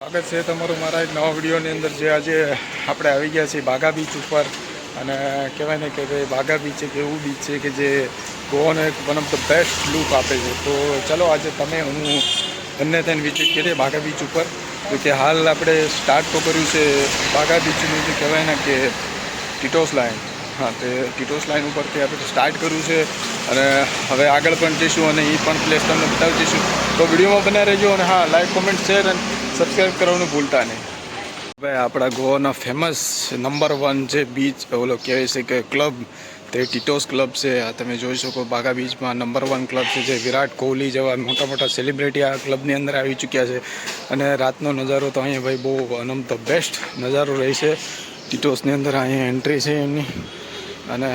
સ્વાગત છે તમારું મારા એક નવા વિડીયોની અંદર જે આજે આપણે આવી ગયા છીએ બાગા બીચ ઉપર. અને કહેવાય ને કે ભાઈ બાગા બીચ એક એવું બીચ છે કે જે ગોવાનો એક one of the best look આપે છે. તો ચલો આજે તમે, હું બંને તેને વિઝિટ કરીએ બાગા બીચ ઉપર. તો કે હાલ આપણે સ્ટાર્ટ તો કર્યું છે બાગા બીચનું જે કહેવાય ને કે ટીટોસ લાઈન હા, તે ટીટોસ લાઈન ઉપરથી આપણે સ્ટાર્ટ કર્યું છે. અને હવે આગળ પણ જઈશું અને એ પણ પ્લેસ તમને બતાવી દઈશું. તો વિડીયોમાં બના રહેજો અને હા લાઈક કોમેન્ટ શેર અને સબસ્ક્રાઈબ કરવાનું ભૂલતા નહીં. ભાઈ આપણા ગોવાના ફેમસ નંબર વન જે બીચ ઓલો કહેવાય છે કે ક્લબ તે ટીટોસ ક્લબ છે. આ તમે જોઈ શકો બાગા બીચમાં નંબર વન ક્લબ છે જે વિરાટ કોહલી જેવા મોટા મોટા સેલિબ્રિટી આ ક્લબની અંદર આવી ચૂક્યા છે. અને રાતનો નજારો તો અહીંયા ભાઈ બહુ અનમ ધ બેસ્ટ નજારો રહેશે ટીટોસની અંદર અહીંયા એન્ટ્રી છે એમની અને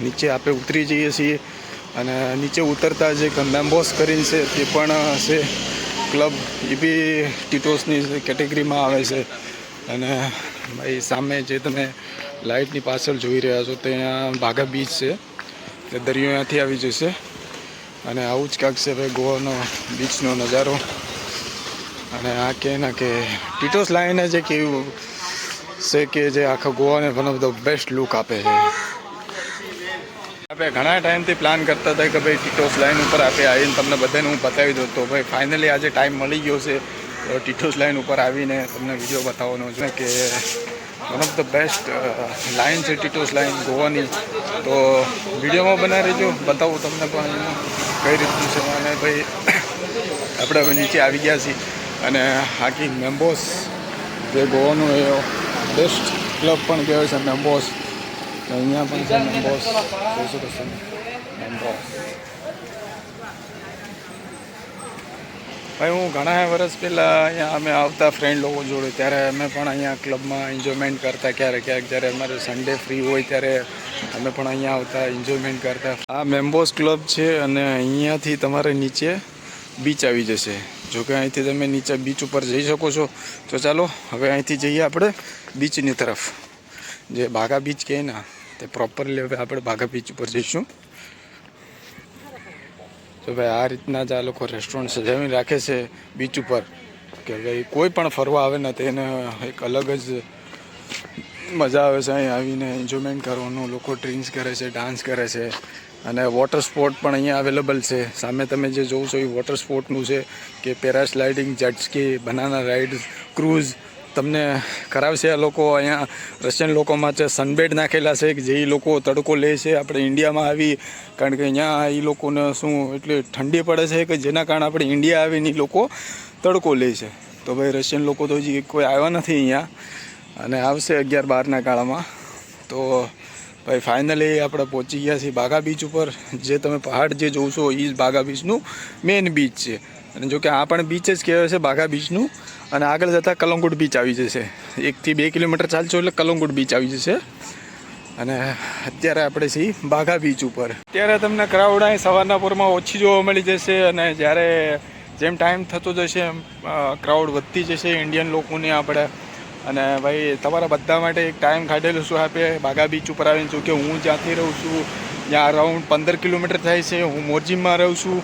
નીચે આપણે ઉતરી જઈએ છીએ. અને નીચે ઉતરતા જે મેમ્બોસ કરીને છે તે પણ છે. ક્લબ એ બી ટીટોસની કેટેગરીમાં આવે છે. અને ભાઈ સામે જે તમે લાઇટની પાછળ જોઈ રહ્યા છો ત્યાં ભાગા બીચ છે. તે દરિયો ત્યાંથી આવી જશે. અને આવું જ કાંક છે ભાઈ ગોવાનો બીચનો નજારો. અને આ કે ના કે ટીટોસ લાઈન જ એક એવું છે કે જે આખા ગોવાને one of the best look આપે છે. આપણે ઘણા ટાઈમથી પ્લાન કરતા હતા કે ભાઈ ટીટોસ લાઈન ઉપર આપણે આવીને તમને બધાને હું બતાવી દઉં. તો ભાઈ ફાઇનલી આજે ટાઈમ મળી ગયો છે. ટીટોસ લાઈન ઉપર આવીને તમને વીડિયો બતાવવાનો છે કે one of the best line છે ટીટોસ લાઈન ગોવાની. તો વિડીયોમાં બનાવી રહેજો, બતાવું તમને પણ કઈ રીતનું છે. અને ભાઈ આપણે હવે નીચે આવી ગયા છીએ. અને આખી મેમ્બોસ જે ગોવાનું એ બેસ્ટ ક્લબ પણ કહેવાય છે, મેમ્બોસ. અહીંયા પણ છે મેમ્બોસ જોઈ શકો છો મેમ્બોસ ભાઈ, હું ઘણા વર્ષ પહેલાં અહીંયા અમે આવતા ફ્રેન્ડ લોકો જોડે. ત્યારે અમે પણ અહીંયા ક્લબમાં એન્જોયમેન્ટ કરતા ક્યારેક ક્યારેક. જ્યારે અમારે સન્ડે ફ્રી હોય ત્યારે અમે પણ અહીંયા આવતા એન્જોયમેન્ટ કરતા. આ મેમ્બોસ ક્લબ છે અને અહીંયાથી તમારે નીચે બીચ આવી જશે. જો કે અહીંથી તમે નીચે બીચ ઉપર જઈ શકો છો. તો ચાલો, હવે અહીંથી જઈએ આપણે બીચની તરફ. જે બાગા બીચ કહે ને તે પ્રોપરલી હવે આપણે બાગા બીચ ઉપર જઈશું. તો ભાઈ, આ રીતના જ આ લોકો રેસ્ટોરન્ટ સજાવી રાખે છે બીચ ઉપર. કે ભાઈ, કોઈ પણ ફરવા આવે ને તેને એક અલગ જ મજા આવે છે અહીં આવીને એન્જોયમેન્ટ કરવાનું. લોકો ડ્રિંક્સ કરે છે ડાન્સ કરે છે. અને વોટર સ્પોર્ટ પણ અહીંયા અવેલેબલ છે. સામે તમે જે જોવો છો એ વોટર સ્પોર્ટનું છે કે paragliding jet ski banana ride cruise તમને કરાવશે આ લોકો અહીંયા રશિયન લોકોમાં છે સનબેડ નાખેલા છે કે જે એ લોકો તડકો લે છે, આપણે ઇન્ડિયામાં આવી, કારણ કે અહીંયા એ લોકોને શું એટલી ઠંડી પડે છે કે જેના કારણે આપણે ઇન્ડિયા આવીને એ લોકો તડકો લે છે. તો ભાઈ રશિયન લોકો તો હજી કોઈ આવ્યા નથી અહીંયા અને આવશે અગિયાર બારના ગાળામાં. તો ભાઈ ફાઇનલી આપણે પહોંચી ગયા છીએ બાગા બીચ ઉપર. જે તમે પહાડ જે જોશો એ જ બાગા બીચનું મેઇન બીચ છે. અને જોકે આ પણ બીચ જ કહેવાય છે, બાઘા બીચનું અને આગળ જતાં કલંગુટ બીચ આવી જશે. એકથી બે કિલોમીટર ચાલશો એટલે કલંગુટ બીચ આવી જશે. અને અત્યારે આપણે છીએ બાઘા બીચ ઉપર. અત્યારે તમને ક્રાઉડ અહીં સવારના પૂરમાં ઓછી જોવા મળી જશે અને જ્યારે જેમ ટાઈમ થતો જશે એમ ક્રાઉડ વધતી જશે ઇન્ડિયન લોકોને આપણે. અને ભાઈ, તમારા બધા માટે એક ટાઈમ કાઢેલું છું આપે બાઘા બીચ ઉપર આવીને. છું કે હું જ્યાંથી રહું છું જ્યાં અરાઉન્ડ પંદર કિલોમીટર થાય છે. હું મોરજીમાં રહું છું.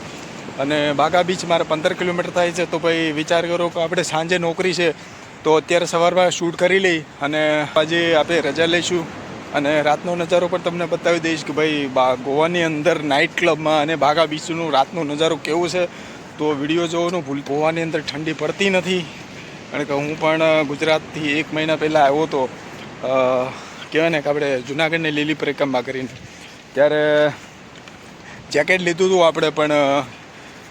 અને બાગા બીચ મારે પંદર કિલોમીટર થાય છે, તો ભાઈ વિચાર કરો કે આપણે સાંજે નોકરી છે, તો અત્યારે સવારમાં શૂટ કરી લઈ અને આજે આપણે રજા લઈશું. અને રાતનો નજારો પણ તમને બતાવી દઈશ કે ભાઈ બા, ગોવાની અંદર નાઇટ ક્લબમાં અને બાગા બીચનું રાતનો નજારો કેવો છે. તો વીડિયો જોવાનું ભૂલ, ગોવાની અંદર ઠંડી પડતી નથી. કારણ કે હું પણ ગુજરાતથી એક મહિના પહેલાં આવ્યો હતો. કહેવાય ને કે આપણે જુનાગઢને લીલી પરિક્રમા કરીને. ત્યારે જેકેટ લીધું હતું આપણે, પણ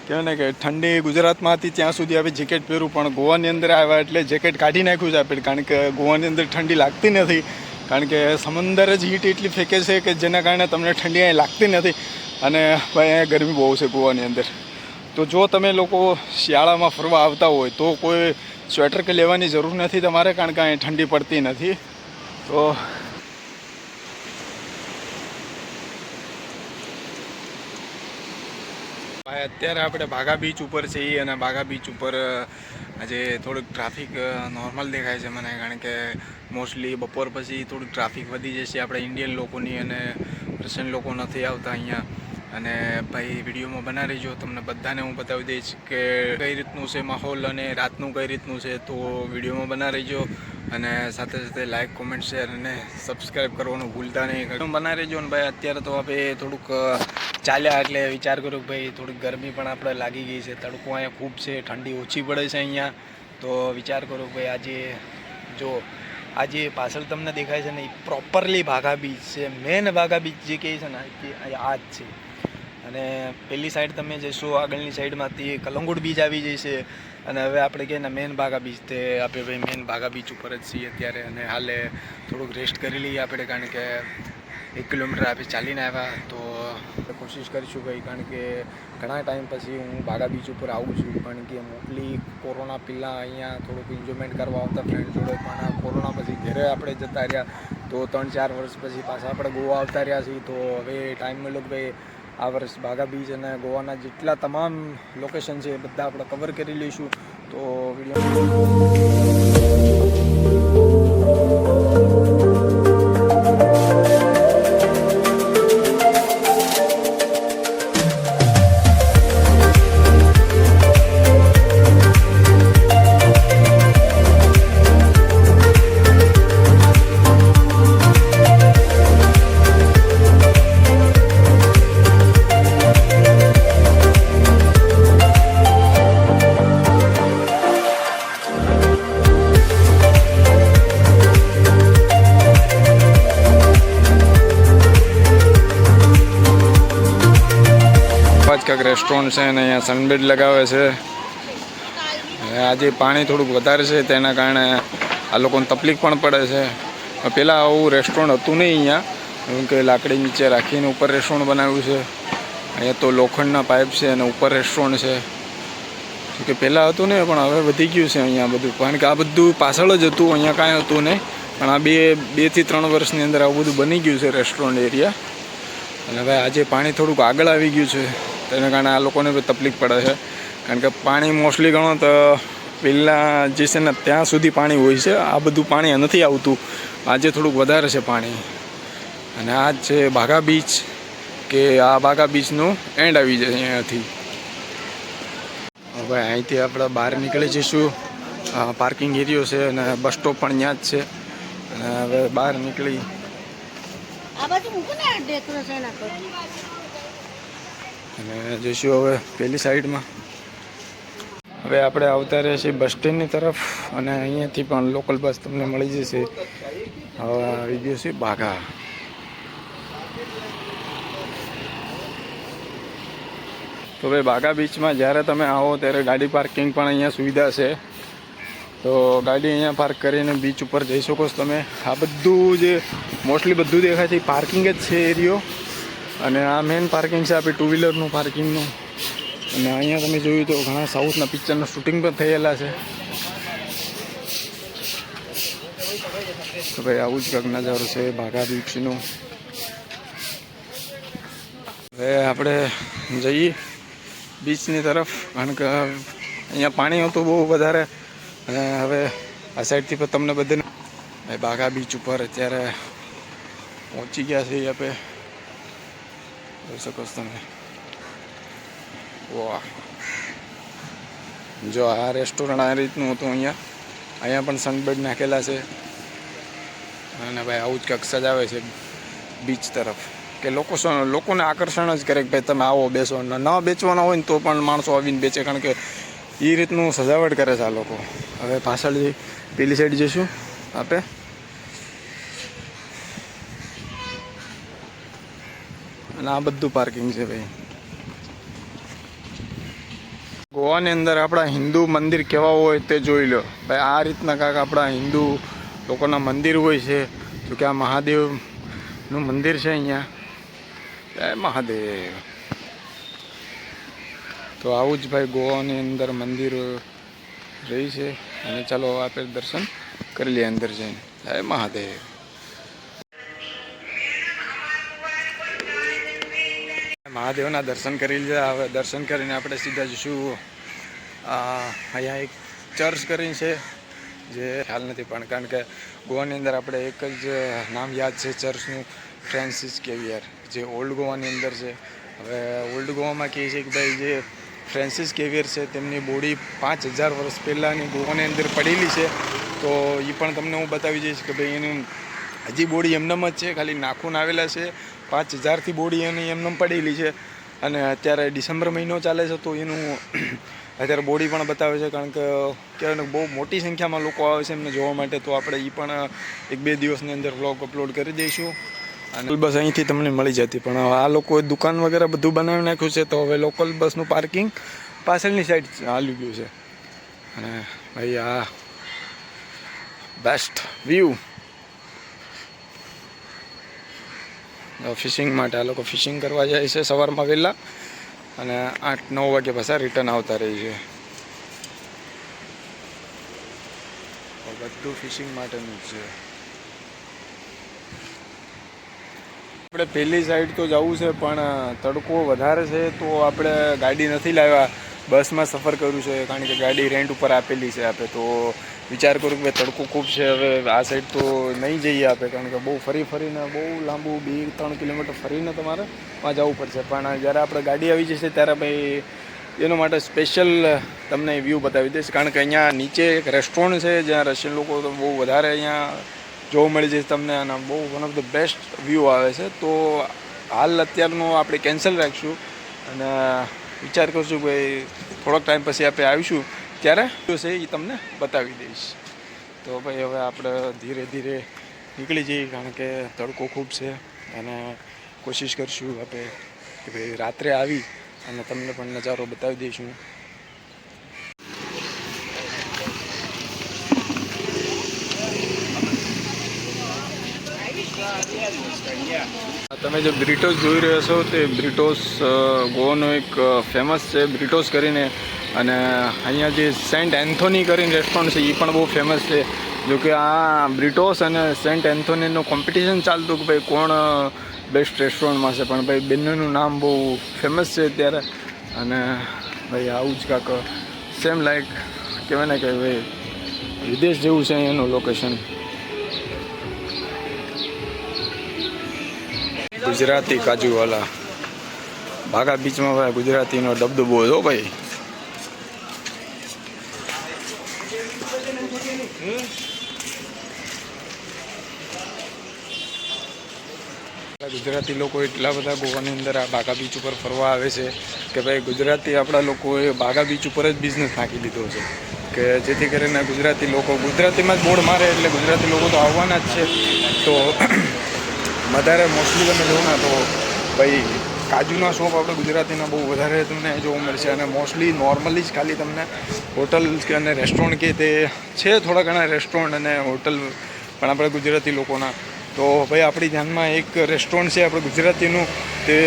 કહેવાય કે ઠંડી ગુજરાતમાં હતી ત્યાં સુધી હવે જેકેટ પહેર્યું પણ ગોવાની અંદર આવ્યા એટલે જેકેટ કાઢી નાખ્યું છે આપણે કારણ કે ગોવાની અંદર ઠંડી લાગતી નથી. કારણ કે સમંદર જ હીટ એટલી ફેંકે છે કે જેના કારણે તમને ઠંડી અહીં લાગતી નથી. અને ભાઈ, અહીંયા ગરમી બહુ છે ગોવાની અંદર. તો જો તમે લોકો શિયાળામાં ફરવા આવતા હોય, તો કોઈ સ્વેટર કે લેવાની જરૂર નથી તમારે, કારણ કે અહીં ઠંડી પડતી નથી. તો ભાઈ, અત્યારે આપણે બાગા બીચ ઉપર છીએ અને બાગા બીચ ઉપર આજે થોડુંક ટ્રાફિક નોર્મલ દેખાય છે મને, કારણ કે મોસ્ટલી બપોર પછી થોડુંક ટ્રાફિક વધી જશે. આપણે ઇન્ડિયન લોકોની અને રશિયન લોકો નથી આવતા અહીંયા. અને ભાઈ, વિડીયોમાં બના રહીજો તમને બધાને હું બતાવી દઈશ કે કઈ રીતનું છે માહોલ અને રાતનું કઈ રીતનું છે, તો વિડીયોમાં બના રહીજો અને સાથે સાથે લાઈક કોમેન્ટ શેર અને સબસ્ક્રાઈબ કરવાનું ભૂલતા નહીં. બનાવી બના રહીજો ને ભાઈ, અત્યારે તો આપણે થોડુંક ચાલ્યા એટલે વિચાર કર્યો કે ભાઈ થોડીક ગરમી પણ આપણે લાગી ગઈ છે, તડકો અહીંયા ખૂબ છે, ઠંડી ઓછી પડે છે અહીંયા. તો વિચાર કરો ભાઈ આજે જો, આજે પાછળ તમને દેખાય છે ને, એ પ્રોપરલી ભાગા બીચ છે. મેન ભાગા બીચ જે કહે છે ને તે આ જ છે. અને પેલી સાઈડ તમે જશો, આગળની સાઈડમાંથી કલંગુટ બીચ આવી જશે. અને હવે આપણે કહીએ ને મેન ભાગા બીચ તે આપણે ભાઈ મેન ભાગા બીચ ઉપર જ છીએ અત્યારે. અને હાલે થોડુંક રેસ્ટ કરી લઈએ આપણે, કારણ કે એક કિલોમીટર આપી ચાલીને આવ્યા, તો કોશિશ કરીશું ભાઈ, કારણ કે ઘણા ટાઈમ પછી હું બાગા બીચ ઉપર આવું છું, કારણ કે મોકલી કોરોના પહેલાં અહીંયા થોડુંક એન્જોયમેન્ટ કરવા આવતા ફ્રેન્ડ જોડે, પણ કોરોના પછી ઘરે આપણે જતા રહ્યા. તો ત્રણ ચાર વર્ષ પછી પાછા આપણે ગોવા આવતા રહ્યા છીએ, તો હવે ટાઈમ મળ્યો કે ભાઈ, આ વર્ષ બાગા બીચ અને ગોવાના જેટલા તમામ લોકેશન છે એ બધા આપણે કવર કરી લઈશું. તો વીડિયો રેસ્ટોરન્ટ છે અને અહીંયા સનબેડ લગાવે છે. આજે પાણી થોડુંક વધારે છે, તેના કારણે આ લોકોને તકલીફ પણ પડે છે. પહેલાં આવું રેસ્ટોરન્ટ હતું નહીં અહીંયા. કે લાકડી નીચે રાખીને ઉપર રેસ્ટોરન્ટ બનાવ્યું છે. અહીંયા તો લોખંડના પાઇપ છે અને ઉપર રેસ્ટોરન્ટ છે. કે પહેલાં હતું ને પણ હવે વધી ગયું છે અહીંયા બધું. કારણ કે આ બધું પાછળ જ હતું, અહીંયા કાંઈ હતું નહીં. પણ આ બે બેથી ત્રણ વર્ષની અંદર આવું બધું બની ગયું છે રેસ્ટોરન્ટ એરિયા. અને હવે આજે પાણી થોડુંક આગળ આવી ગયું છે. તેના કારણે આ લોકોને બી તકલીફ પડે છે. કારણ કે પાણી મોસ્ટલી ગણો તો પહેલાં જે છે ને ત્યાં સુધી પાણી હોય છે. આ બધું પાણી નથી આવતું. આજે થોડુંક વધારે છે પાણી. અને આ છે બાઘા બીચ કે આ બાઘા બીચનું એન્ડ આવી જાય અહીંયાથી. હવે અહીંથી આપણે બહાર નીકળી જઈશું. પાર્કિંગ એરિયો છે અને બસ સ્ટોપ પણ ત્યાં જ છે. અને હવે બહાર નીકળી આ બાજુ મૂકો ને ડેકોરેશન અને જઈશું હવે પેલી સાઈડમાં. હવે આપણે આવતા રહીએ છીએ બસ સ્ટેન્ડની તરફ અને અહીંયાથી પણ લોકલ બસ તમને મળી જશે. હવે આવી ગયો છે બાઘા. તો ભાઈ બાઘા બીચમાં જ્યારે તમે આવો ત્યારે ગાડી પાર્કિંગ પણ અહીંયા સુવિધા છે. તો ગાડી અહીંયા પાર્ક કરીને બીચ ઉપર જઈ શકો છો તમે. આ બધું જે મોસ્ટલી બધું દેખાય છે પાર્કિંગ જ છે એરિયો. અને આ મેઇન પાર્કિંગ છે આપણી ટુ વ્હીલરનું પાર્કિંગનું અને અહીંયા તમે જોયું તો ઘણા સાઉથના પિક્ચરનું શૂટિંગ પણ થયેલા છે. તો ભાઈ આવું જ કંઈક નજારો છે, ભાગા બીચનું હવે આપણે જઈએ બીચની તરફ, કારણ કે અહીંયા પાણી હતું બહુ વધારે. અને હવે આ સાઈડથી પણ તમને બધાને બાઘા બીચ ઉપર અત્યારે પહોંચી ગયા છે આપણે. જોઈ શકો છો તમે વાહ જો, આ રેસ્ટોરન્ટ આ રીતનું હતું અહીંયા. અહીંયા પણ સનબેડ નાખેલા છે. અને ભાઈ આવું જ કંઈક સજાવે છે બીચ તરફ. કે લોકો લોકોને આકર્ષણ જ કરે કે ભાઈ તમે આવો, બેસો. ને, ન બેચવાના હોય ને તો પણ માણસો આવીને બેચે કારણ કે એ રીતનું સજાવટ કરે છે આ લોકો. હવે પાછળ પેલી સાઈડ જઈશું. આપણે અને આ બધું પાર્કિંગ છે ભાઈ. ગોવાની અંદર આપણા હિન્દુ મંદિર કેવા હોય તે જોઈ લો. ભાઈ, આ રીતના કાંક આપણા હિન્દુ લોકોના મંદિર હોય છે. તો કે આ મહાદેવનું મંદિર છે અહીંયા. જય મહાદેવ. તો આવું જ ભાઈ ગોવાની અંદર મંદિર રહી છે. અને ચાલો આપણે દર્શન કરી લઈએ અંદર જઈને. જય મહાદેવ. મહાદેવના દર્શન કરી લીધા. હવે દર્શન કરીને આપણે સીધા જઈશું અહીંયા એક ચર્ચ કરીને છે, જે ખ્યાલ નથી પણ કારણ કે ગોવાની અંદર આપણે એક જ નામ યાદ છે ચર્ચનું ફ્રાન્સિસ કેવિયર જે ઓલ્ડ ગોવાની અંદર છે. હવે ઓલ્ડ ગોવામાં કહે છે કે ભાઈ જે ફ્રાન્સિસ કેવિયર છે તેમની બોડી પાંચ હજાર વર્ષ પહેલાંની ગોવાની અંદર પડેલી છે. તો એ પણ તમને હું બતાવી દઈશ કે ભાઈ એનું હજી બોડી એમનેમ જ છે, ખાલી નાખૂન આવેલા છે. પાંચ હજારથી બોડી એની એમનેમ પડેલી છે. અને અત્યારે ડિસેમ્બર મહિનો ચાલે છે તો એનું અત્યારે બોડી પણ બતાવે છે કારણ કે કહેવાય બહુ મોટી સંખ્યામાં લોકો આવે છે એમને જોવા માટે. તો આપણે એ પણ એક બે દિવસની અંદર વ્લોગ અપલોડ કરી દઈશું. અને બસ અહીંથી તમને મળી જતી. પણ આ લોકોએ દુકાન વગેરે બધું બનાવી નાખ્યું છે તો હવે લોકલ બસનું પાર્કિંગ પાછળની સાઈડ હાલી ગયું છે. અને ભાઈ આ બેસ્ટ વ્યૂ ફિશિંગ માટે આ લોકો ફિશિંગ કરવા જાય છે સવારમાં વહેલા અને આઠ, નવ વાગે પાછા રિટર્ન આવતા રહી છે. બધું ફિશિંગ માટેનું છે. આપણે પહેલી સાઈડ તો જવું છે, પણ તડકો વધારે છે તો આપણે ગાડી નથી લાવ્યા. બસમાં સફર કર્યું છે, કારણ કે ગાડી રેન્ટ ઉપર આપેલી છે આપણે તો વિચાર કરું કે ભાઈ તડકો ખૂબ છે, હવે આ સાઈડ તો નહીં જઈએ આપણે, કારણ કે બહુ ફરી ફરીને, બહુ લાંબુ બે, ત્રણ કિલોમીટર ફરીને તમારે ત્યાં જવું પડશે. પણ જ્યારે આપણે ગાડી આવી જશે ત્યારે ભાઈ એના માટે સ્પેશિયલ તમને વ્યૂ બતાવી દઈશ. કારણ કે અહીંયા નીચે એક રેસ્ટોરન્ટ છે, જ્યાં રશિયન લોકો તો બહુ વધારે અહીંયા જોવા મળી જશે તમને, અને બહુ one of the best view આવે છે. તો હાલ અત્યારનું આપણે કેન્સલ રાખીશું. અને વિચાર કરશું કે થોડોક ટાઈમ પછી આપણે આવીશું. ત્યારે છે એ તમને બતાવી દઈશ. તો ભાઈ હવે આપણે ધીરે ધીરે નીકળી જઈએ, કારણ કે તડકો ખૂબ છે અને કોશિશ કરશું આપણે કે ભાઈ રાત્રે આવી અને તમને પણ નજારો બતાવી દઈશું. તમે જે બ્રિટોસ જોઈ રહ્યા છો તે બ્રિટોસ ગોવાનો એક ફેમસ છે. બ્રિટોસ કરીને અને અહીંયા જે સેન્ટ એન્થોની કરીને રેસ્ટોરન્ટ છે એ પણ બહુ ફેમસ છે. જો કે આ બ્રિટોસ અને સેન્ટ એન્થોનીનું કોમ્પિટિશન ચાલતું કે ભાઈ કોણ બેસ્ટ રેસ્ટોરન્ટમાં છે. પણ ભાઈ બંનેનું નામ બહુ ફેમસ છે અત્યારે. અને ભાઈ આવું જ કાંક સેમ લાઈક કહેવાય ને કે ભાઈ વિદેશ જેવું છે અહીંયાનું લોકેશન ગુજરાતી કાજુવાલા. બાગા બીચમાં ભાઈ ગુજરાતીનો દબદબો હતો ભાઈ. ગુજરાતી લોકો એટલા બધા ગોવાની અંદર આ બાગા બીચ ઉપર ફરવા આવે છે કે ભાઈ ગુજરાતી આપણા લોકોએ બાગા બીચ ઉપર જ બિઝનેસ નાખી દીધો છે. કે જેથી કરીને ગુજરાતી લોકો, ગુજરાતીમાં જ બોર્ડ મારે એટલે ગુજરાતી લોકો તો આવવાના જ છે. તો, વધારે મોસ્ટલી તમે જોવો તો ભાઈ કાજુના શોપ આપણે ગુજરાતીના બહુ વધારે તમને જોવા મળશે અને મોસ્ટલી, નોર્મલી જ ખાલી તમને હોટલ કે અને રેસ્ટોરન્ટ કે તે છે થોડા ઘણા રેસ્ટોરન્ટ અને હોટલ પણ આપણે ગુજરાતી લોકોના. તો ભાઈ, આપણી ધ્યાનમાં એક રેસ્ટોરન્ટ છે, આપણે ગુજરાતીનું. તે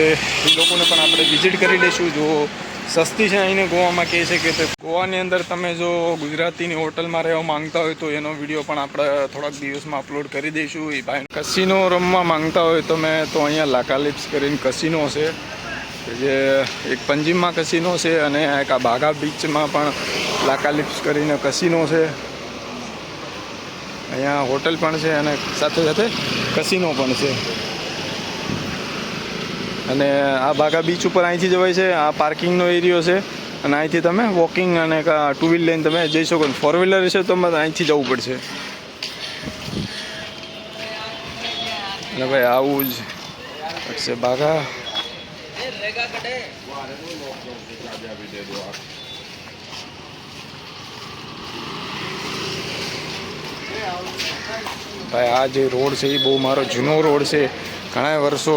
લોકોને પણ આપણે વિઝિટ કરી લઈશું. જો સસ્તી છે અહીંને ગોવામાં કહે છે કે ગોવાની અંદર તમે જો ગુજરાતીની હોટલમાં રહેવા માંગતા હોય તો એનો વીડિયો પણ આપણે થોડાક દિવસમાં અપલોડ કરી દઈશું. એ ભાઈ કસિનો રમવા માંગતા હોય તો મેં તો અહીંયા લાકાલિપ્સ કરીને કસિનો છે જે એક પંજીમમાં કસિનો છે અને એક આ બાઘા બીચમાં પણ લાકાલિપ્સ કરીને કસિનો છે. અહીંયા હોટલ પણ છે અને સાથે સાથે કસિનો પણ છે. અને આ બાગા બીચ ઉપર અહીંથી જવાય છે. આ પાર્કિંગનો એરિયો છે. અને અહીંથી તમે વોકિંગ અને ટુ વ્હીલ લઈને તમે જઈ શકો. ફોર વ્હીલર છે તો તમારે અહીંથી જવું પડશે. અને ભાઈ આવું જ છે બાગા ભાઈ આ જે રોડ છે એ બહુ મારો જૂનો રોડ છે. ઘણા વર્ષો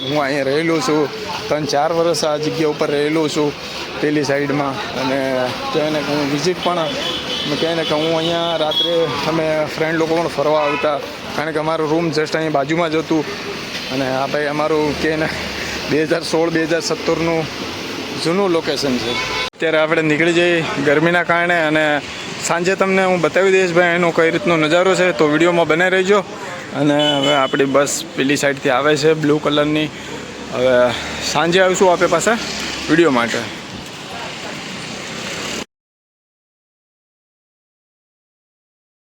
હું અહીંયા રહેલો છું. ત્રણ ચાર વર્ષ આ જગ્યા ઉપર રહેલો છું પેલી સાઈડમાં. અને કહેવાય ને હું વિઝિટ પણ કહેવાય ને કે હું અહીંયા રાત્રે અમે ફ્રેન્ડ લોકો પણ ફરવા આવતા. કારણ કે અમારું રૂમ જસ્ટ અહીં બાજુમાં જ હતું. અને આ ભાઈ અમારું કે ને બે હજાર સોળ, બે હજાર સત્તરનું જૂનું લોકેશન છે. અત્યારે આપણે નીકળી જઈએ ગરમીના કારણે અને સાંજે તમને હું બતાવી દઈશ ભાઈ એનો કઈ રીતનો નજારો છે. તો વિડીયોમાં બને રહેજો. અને હવે આપણી બસ પેલી સાઈડથી આવે છે, બ્લુ કલરની. હવે સાંજે આવીશું આપે પાસે વીડિયો માટે.